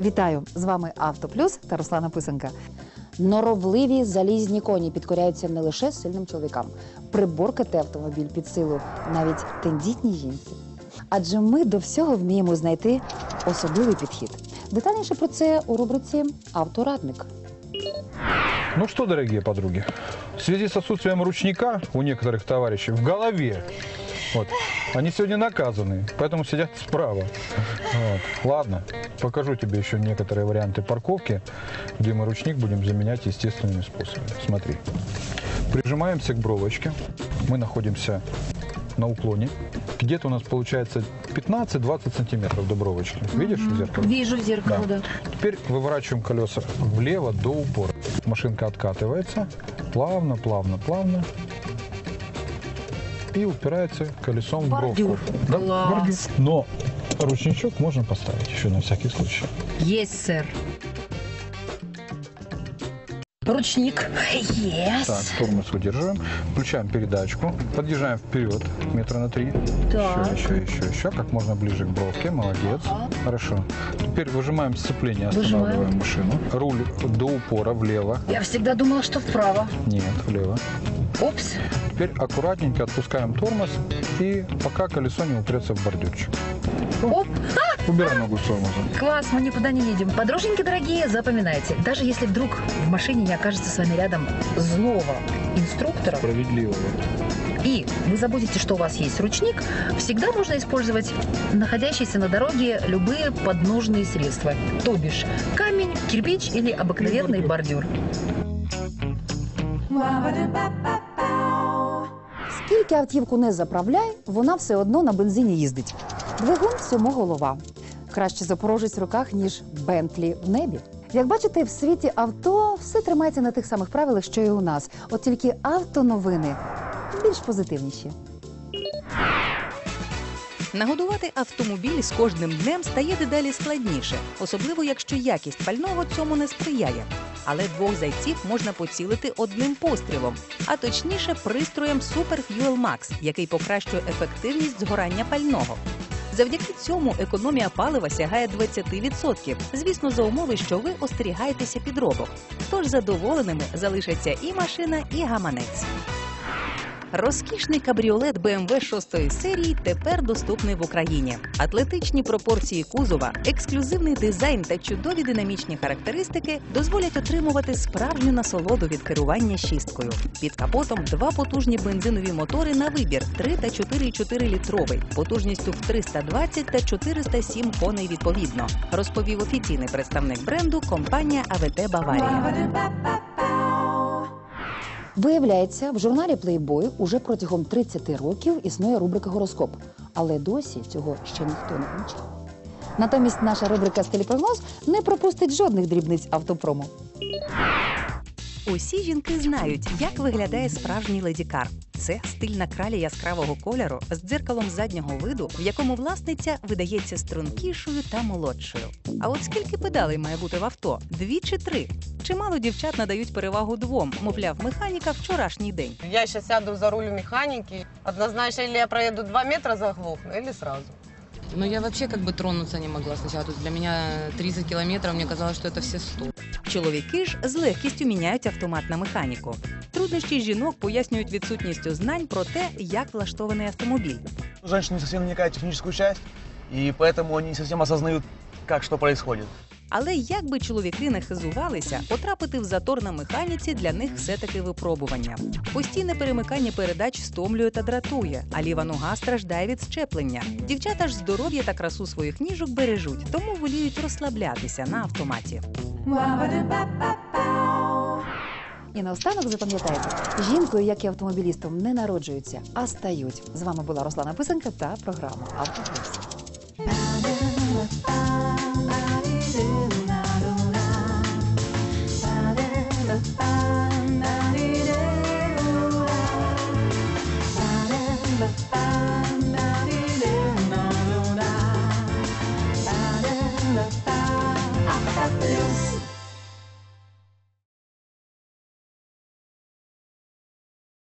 Вітаю! З вами Автоплюс та Руслана Писанка. Норовливі залізні коні підкоряються не лише сильним чоловікам. Приборкати автомобіль під силу навіть тендітній жінці. Адже ми до всього вміємо знайти особливий підхід. Детальніше про це у рубриці Авторадник. Ну что, дорогие подруги, в связи с отсутствием ручника у некоторых товарищей в голове, вот, они сегодня наказаны, поэтому сидят справа. Вот. Ладно, покажу тебе еще некоторые варианты парковки, где мы ручник будем заменять естественными способами. Смотри. Прижимаемся к бровочке. Мы находимся на уклоне. Где-то у нас получается 15-20 сантиметров до бровочки. Видишь в зеркало? Віжу в зеркало, Да. да. Теперь выворачиваем колеса влево до упора. Машинка откатывается плавно, плавно, плавно и упирается колесом в бровку. Да, Класс. Но ручничок можно поставить еще на всякий случай. Есть, сэр. Ручник. Есть. Так, тормоз удерживаем, включаем передачку, подъезжаем вперед метра на три. Так. Еще, еще, еще, еще, как можно ближе к бровке. Молодец. Хорошо. Теперь выжимаем сцепление, Выжимаем. останавливаем машину. Руль до упора влево. Я всегда думала, что вправо. Нет, влево. Упс. Теперь аккуратненько отпускаем тормоз и пока колесо не упрется в бордюрчик. Оп. Убирай ногу с тормоза. Класс, мы никуда не едем. Подруженьки дорогие, запоминайте. Даже если вдруг в машине не окажется с вами рядом злого инструктора, Справедливо. и вы забудете, что у вас есть ручник, всегда можно использовать находящиеся на дороге любые подножные средства. То бишь камень, кирпич или обыкновенный бордюр. Скільки автівку не заправляй, вона все одно на бензині їздить. Двигун всьому голова. Краще запорожець в руках, ніж Бентлі в небі. Як бачите, в світі авто все тримається на тих самих правилах, що і у нас. От тільки автоновини більш позитивніші. Нагодувати автомобіль з кожним днем стає дедалі складніше, особливо якщо якість пального цьому не сприяє. Але двох зайців можна поцілити одним пострілом, а точніше пристроєм Super Fuel Max, який покращує ефективність згорання пального. Завдяки цьому економія палива сягає 20%, звісно, за умови, що ви остерігаєтеся підробок. Тож задоволеними залишаться і машина, і гаманець. Розкішний кабріолет BMW 6 серії тепер доступний в Україні. Атлетичні пропорції кузова, ексклюзивний дизайн та чудові динамічні характеристики дозволять отримувати справжню насолоду від керування шісткою. Під капотом два потужні бензинові мотори на вибір 3 та 4,4 літровий, потужністю в 320 та 407 коней відповідно. Розповів офіційний представник бренду компанія АВТ Баварія. Виявляється, в журналі Playboy уже протягом 30 років існує рубрика Гороскоп, але досі цього ще ніхто не помічав. Натомість наша рубрика «Стеліпрогноз» не пропустить жодних дрібниць автопрому. Усі жінки знають, як виглядає справжній ледікар. Це стильна краля яскравого кольору з дзеркалом заднього виду, в якому власниця видається стрункішою та молодшою. А от скільки педалей має бути в авто? Дві чи три? Чимало дівчат надають перевагу двом, мовляв, механіка вчорашній день. Я ще сяду за руль механіки. Однозначно, или я проїду 2 метри заглохну, або сразу. Но я вообще как бы тронуться не могла сначала. То есть для меня 30 километров, мне казалось, что это все 100. Чоловіки ж з легкістю міняють автомат на механіку. Труднощі жінок пояснюють відсутністю знань про те, як влаштований автомобіль. Женщины не совсем вникают в техническую часть, и поэтому они не совсем осознают, как что происходит. Але як би чоловіки не хизувалися, потрапити в затор на механіці для них все-таки випробування. Постійне перемикання передач стомлює та дратує, а ліва нога страждає від щеплення. Дівчата ж здоров'я та красу своїх ніжок бережуть, тому воліють розслаблятися на автоматі. І наостанок запам'ятайте, жінкою, як і автомобілістом, не народжуються, а стають. З вами була Руслана Писанка та програма «Автоплюс».